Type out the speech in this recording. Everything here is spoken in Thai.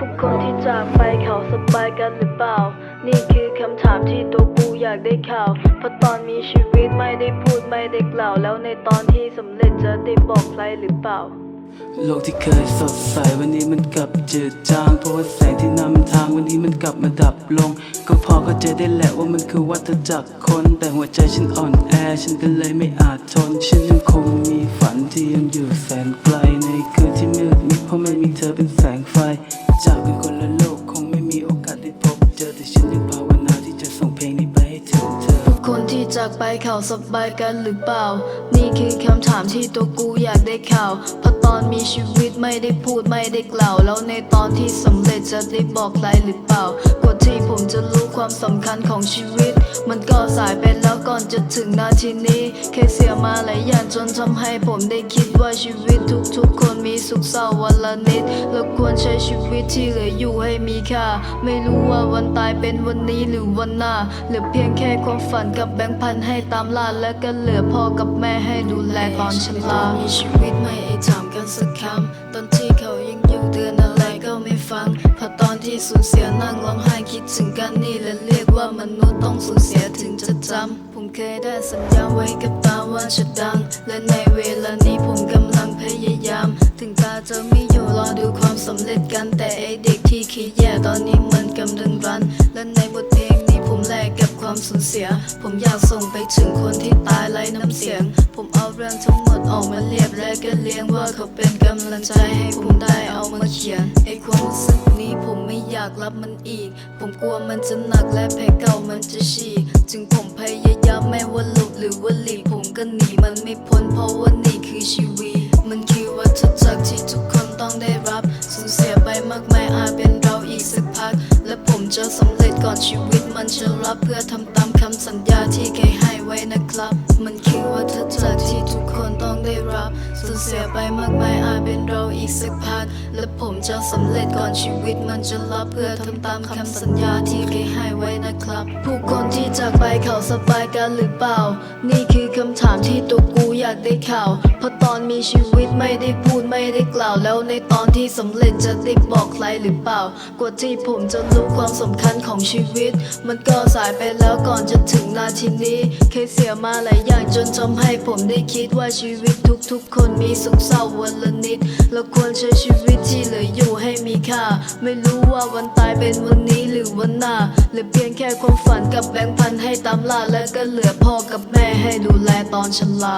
ทุกคนที่จากไปเขาสบายกันหรือเปล่า นี่คือคำถามที่ตัวกูอยากได้ข่าว เพราะตอนมีชีวิตไม่ได้พูดไม่ได้กล่าว แล้วในตอนที่สำเร็จจะได้บอกใครหรือเปล่า โลกที่เคยสดใสวันนี้มันกลับจืดจาง เพราะว่าแสงที่นำทางวันนี้มันกลับมาดับลง ก็พอเข้าใจได้แหละว่ามันคือวัฏจักรคน แต่หัวใจฉันอ่อนแอ ฉันก็เลยไม่อาจทน ฉันยังคงมีฝันที่ยังอยู่แสนไกลในคืน จากไปเขาสบายกันหรือเปล่า นี่คือคำถามที่ตัวกูอยากได้ข่าวเพราะตอนมีชีวิตไม่ได้พูดไม่ได้กล่าว แล้วในตอนที่สำเร็จจะได้บอกใครหรือเปล่ากว่าที่ผมจะรู้ความสำคัญของชีวิต มันก็สายไปแล้วก่อนจะถึงนาทีนี้ เคยเสียมาหลายอย่างจนทำให้ผมได้คิดว่าชีวิตทุกๆคน สุขเศร้าวันละนิดเราควรใช้ชีวิตที่เหลืออยู่ให้มีค่า ไม่รู้ว่าวันตายเป็นวันนี้หรือวันหน้า เหลือเพียงแค่ความฝันกับแบงค์พันให้ตามล่าและก็เหลือพ่อกับแม่ให้ดูแลตอนชรามีชีวิตไม่ให้ถามกันสักคำตอนที่เขายังอยู่เตือนอะไรก็ไม่ฟังพอตอนที่สูญเสียนั่งร้องไห้คิดถึงกันนี่และเรียกว่ามนุษย์ต้องสูญเสียถึงจะจำผมเคยได้สัญญาไว้กับตาว่าจะ เด็กที่คิดแย่ตอนนี้มันกำลังรัน และในบทเพลงนี้ผมแลกกับความสูญเสีย ผมอยากส่งไปถึงคนที่ตายไร้น้ำเสียง ผมเอาเรื่องทั้งหมดออกมาเรียบและก็เลี้ยงว่าเขาเป็นกำลังใจให้ผมได้เอามาเขียนไอความรู้สึกนี้ผมไม่อยากรับมันอีก ผมกลัวมันจะหนักและแผลเก่ามันจะฉีกจึงผมพยายาม อนชีวิตมันจะรับเพื่อทำตามคำสัญญาที่เคยให้ไว้นะครับ มันคือวัฏจักรที่ทุกคนต้องได้รับ สูญเสียไปมากมายอาจเป็นเราอีกสักพัก และผมจะสำเร็จก่อนชีวิตมันจะรับเพื่อทำตามคำสัญญาที่เคยให้ไว้นะครับ ผู้คนที่จากไปเขาสบายกันหรือเปล่า นี่คือคำถามที่ตัวกูอยากได้ข่าว เพราะตอนมีชีวิตไม่ได้พูดไม่ได้กล่าว แล้วในตอนที่สำเร็จจะได้บอกใครหรือเปล่า กว่าที่ผมจะรู้ความสำคัญของชีวิต มันก็สายไปแล้วก่อนจะถึงนาทีนี้ เคยเสียมาหลายอย่างจนทำให้ผมได้คิดว่าชีวิตทุกๆคนมีสุขเศร้าวันละนิด เราควรใช้ชีวิตที่เหลืออยู่ให้มีค่า ไม่รู้ว่าวันตายเป็นวันนี้หรือวันหน้าเหลือเพียงแค่ความฝันกับแบงค์พันให้ตามล่าและก็เหลือพ่อกับแม่ให้ดูแลตอนชรา